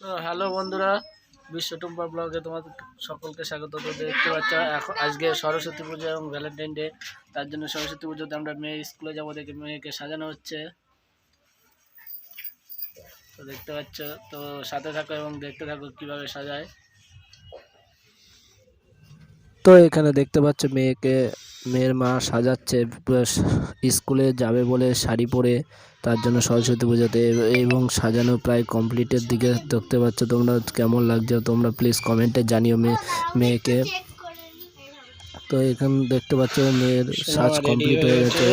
Hello বন্ধুরা, বিশ্ব টুম্পা ব্লগে তোমাদের সকলকে স্বাগত। তো দেখতে পাচ্ছ এখন আজকে সরস্বতী পুজো এবং ভ্যালেন্টাইন ডে তার জন্য সরস্বতী পুজোতে আমরা মেয়ে স্কুলে যাব দেখে মেয়েকে সাজানো হচ্ছে। তো দেখতে পাচ্ছ, তো সাথে থাকো এবং দেখতে থাকো কীভাবে সাজায়। তো এখানে দেখতে পাচ্ছ মেয়েকে মেয়ের মা সাজাচ্ছে স্কুলে যাবে বলে শাড়ি পরে তার জন্য সরস্বতী পুজোতে এবং সাজানো প্রায় কমপ্লিটের দিকে দেখতে পাচ্ছ তোমরা কেমন লাগছে তোমরা প্লিজ কমেন্টে জানিও মেয়ে মেয়েকে তো এখানে দেখতে পাচ্ছ মেয়ের সাজ কমপ্লিট হয়ে গেছে।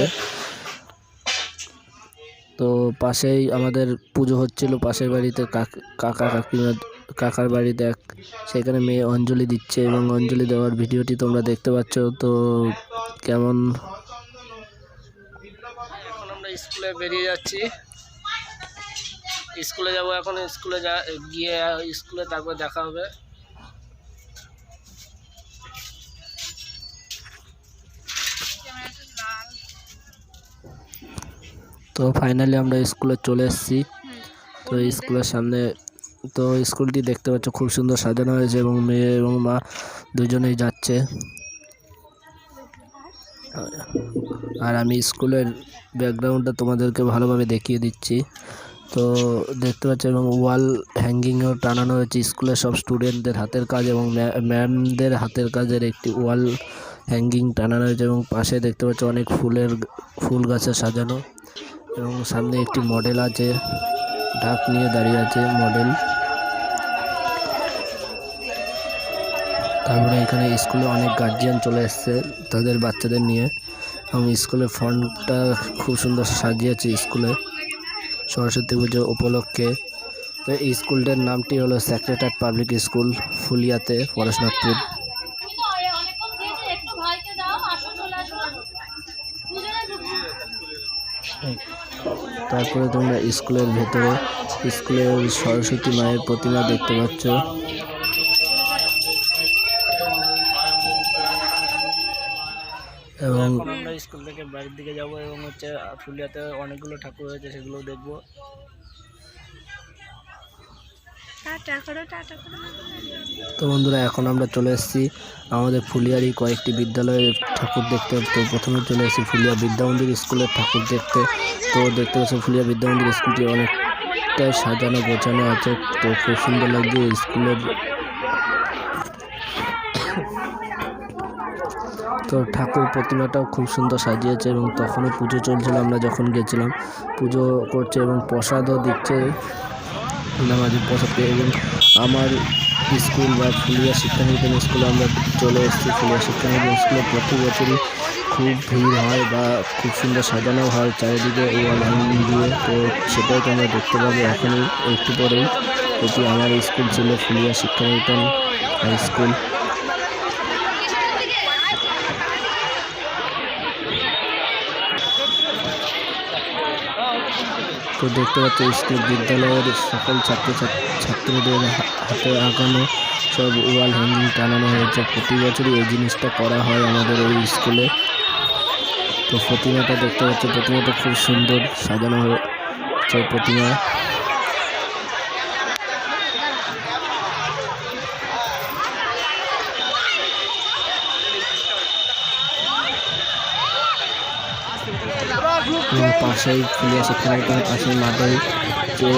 তো পাশেই আমাদের পুজো হচ্ছিল পাশের বাড়িতে কাক- কাকা কাকিমা কাকার বাড়ি দেখ। সেখানে মেয়ে অঞ্জলি দিচ্ছে এবং অঞ্জলি দেওয়ার ভিডিওটি তোমরা দেখতে পাচ্ছ। তো কেমন? এখন আমরা স্কুলে বেরিয়ে যাচ্ছি। স্কুলে যাব এখন স্কুলে যা গিয়ে স্কুলে তারপর দেখা হবে। তো ফাইনালি আমরা স্কুলে চলে এসেছি। তো স্কুলের সামনে তো স্কুলটি দেখতে পাচ্ছ খুব সুন্দর সাজানো হয়েছে এবং মেয়ে এবং মা দুজনেই যাচ্ছে। আর আমি স্কুলের ব্যাকগ্রাউন্ডটা তোমাদেরকে ভালোভাবে দেখিয়ে দিচ্ছি। তো দেখতে পাচ্ছ এবং ওয়াল হ্যাঙ্গিংয়েও টানানো হয়েছে স্কুলের সব স্টুডেন্টদের হাতের কাজ এবং ম্যামদের হাতের কাজের একটি ওয়াল হ্যাঙ্গিং টানানো হয়েছে এবং পাশে দেখতে পাচ্ছ অনেক ফুলের ফুল গাছে সাজানো এবং সামনে একটি মডেল আছে, ঢাক নিয়ে দাঁড়িয়ে আছে মডেল। তারপরে এখানে স্কুলে অনেক গার্জিয়ান চলে এসছে তাদের বাচ্চাদের নিয়ে। এবং স্কুলের ফ্রন্টটা খুব সুন্দর সাজিয়েছে স্কুলে। সরস্বতী পুজো উপলক্ষে। তো এই স্কুলটার নামটি হলো সেক্রেটারি পাবলিক স্কুল ফুলিয়াতে ঢুকো তারপরে তোমরা স্কুলের ভেতরে, স্কুলের সরস্বতী মায়ের প্রতিমা দেখতে পাচ্ছ। এবং আমরা স্কুল থেকে বাড়ির দিকে যাব এবং হচ্ছে ফুলিয়াতে অনেকগুলো ঠাকুর হয়েছে সেগুলো দেখব। তো বন্ধুরা এখন আমরা চলে এসেছি আমাদের ফুলিয়ারই কয়েকটি বিদ্যালয়ের ঠাকুর দেখতে। তো প্রথমে চলে এসেছি ফুলিয়া বিদ্যা মন্দির স্কুলের ঠাকুর দেখতে। তো দেখতে পাচ্ছি ফুলিয়া বিদ্যা মন্দির স্কুলটি অনেকটাই সাজানো গোছানো আছে। তো খুব সুন্দর লাগছে স্কুলের তো ঠাকুর প্রতিমাটাও খুব সুন্দর সাজিয়েছে এবং তখনও পুজো চলছিল, আমরা যখন গেছিলাম, পুজো করছে এবং প্রসাদও দিচ্ছে। নামাজি প্রসাদ পেয়ে এবং আমার স্কুল বা ফুলিয়া শিক্ষানিকেতন স্কুলে আমরা চলে এসেছি। ফুলিয়া শিক্ষানিকেতন স্কুলে প্রতি বছরই খুব ভিড় হয় বা খুব সুন্দর সাজানো হয় চারিদিকে ওয়াল হ্যাঙ্গিং দিয়ে। তো সেটাই তোমরা দেখতে পাবে এখনই একটু পরেই। এটি আমার স্কুল ছিল ফুলিয়া শিক্ষানিকেতন হাই স্কুল। তো দেখতে পাচ্ছ স্কুল বিদ্যালয়ের সকল ছাত্র ছাত্রীদের হাতে আঁকানো সব ওয়াল হ্যাঙ্গিং টানানো হয়েছে। প্রতি বছরই এই জিনিসটা করা হয় আমাদের এই স্কুলে। তো প্রতিমাটা দেখতে পাচ্ছ, প্রতিমাটা খুব সুন্দর সাজানো হয়েছে প্রতিমা পাশেই ফুলিয়া শিক্ষানিকেতনের পাশেই মাঠে যে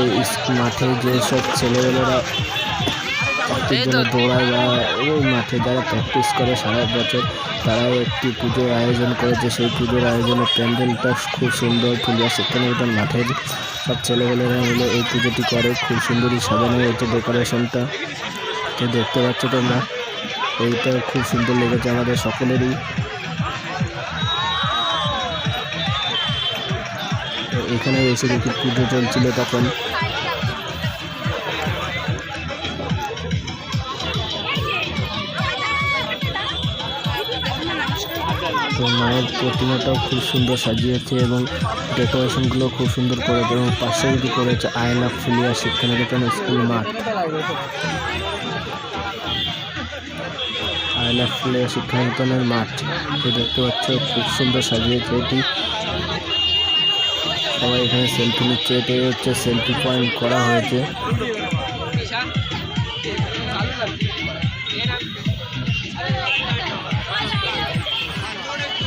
মাঠে যে সব ছেলেমেয়েরা প্র্যাকটিস জন্য দৌড়ায় বা ওই মাঠে যারা প্র্যাকটিস করে সারা বছর তারাও একটি পুজোর আয়োজন করেছে। সেই পুজোর আয়োজনের প্যান্ডেলটা খুব সুন্দর ফুলিয়া শিক্ষানিকেতন মাঠের সব ছেলেমেয়েরা মিলে এই পুজোটি করে। খুব সুন্দরই সাজানো হয়েছে ডেকোরেশনটা। দেখতে পাচ্ছ তোমরা? এইটা খুব সুন্দর লেগেছে আমাদের সকলেরই। এখানে এসে দেখি পুজো চলছিল তখন। মায়ের প্রতিমাটাও খুব সুন্দর সাজিয়েছে এবং ডেকোরেশনগুলো খুব সুন্দর করেছে এবং পাশে যদি করেছে আয়না ফুলিয়া শিক্ষানিকেতন স্কুল মাঠ। আয়না ফুলিয়া শিক্ষানিকেতনের মাঠ। দেখতে পাচ্ছ, খুব সুন্দর সাজিয়েছে এটি। সবাই এখানে সেলফি নিচ্ছে, এটাই হচ্ছে সেলফি পয়েন্ট করা হয়েছে।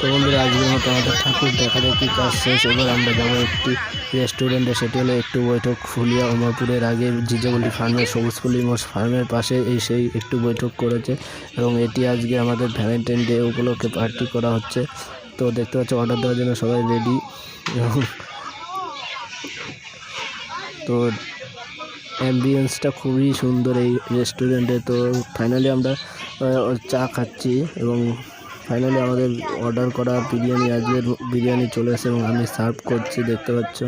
তো বন্ধুরা, আজকের মতো আমাদের ঠাকুর দেখা দেখি কাজ শেষ। এবার আমরা যাব একটি রেস্টুরেন্টে সেটি হলো একটু বৈঠক ফুলিয়া উমাপুরের আগে জিজাবলি ফার্মের সবুজপুলি মোষ ফার্মের পাশে এই সেই একটু বৈঠক করেছে। এবং এটি আজকে আমাদের ভ্যালেন্টাইন ডে উপলক্ষে পার্টি করা হচ্ছে। তো দেখতে পাচ্ছ অর্ডার দেওয়ার জন্য সবাই রেডি এবং তো অ্যাম্বিয়েন্সটা খুবই সুন্দর এই রেস্টুরেন্টে তো ফাইনালি আমরা চা খাচ্ছি এবং ফাইনালি আমাদের অর্ডার করা বিরিয়ানি আজকের বিরিয়ানি চলে এসেছে এবং আমি সার্ভ করছি দেখতে পাচ্ছ।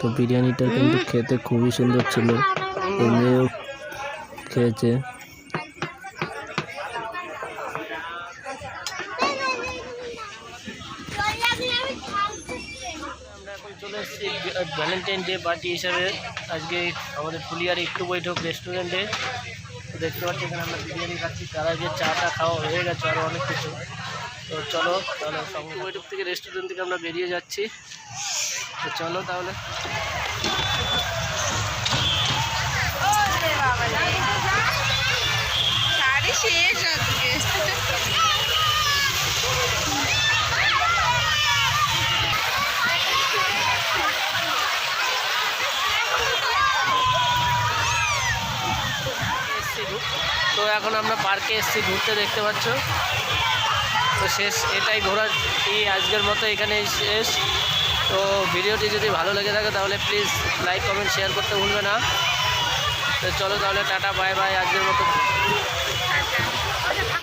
তো বিরিয়ানিটা কিন্তু খেতে খুবই সুন্দর ছিল। তো মেয়েও খেয়েছে। ভ্যালেন্টাইন ডে পার্টি হিসাবে আজকে আমাদের ফুলিয়ার একটু বৈঠক রেস্টুরেন্টে তো দেখতে পাচ্ছি এখানে আমরা বিরিয়ানি খাচ্ছি তার আগে চাটা খাওয়া হয়ে গেছে আরও অনেক কিছু। তো চলো তাহলে সঙ্গে বৈঠক থেকে রেস্টুরেন্ট থেকে আমরা বেরিয়ে যাচ্ছি। তো চলো তাহলে। শেষ আজকে এসছি ঘু- তো এখন আমরা পার্কে এসেছি, ঘুরতে দেখতে পাচ্ছ। তো শেষ, এটাই ঘোরার এই আজকের মতো এখানে শেষ। তো ভিডিওটি যদি ভালো লেগে থাকে তাহলে প্লিজ লাইক কমেন্ট শেয়ার করতে ভুলবে না। তো চলো তাহলে টাটা বাই বাই আজকের মতো।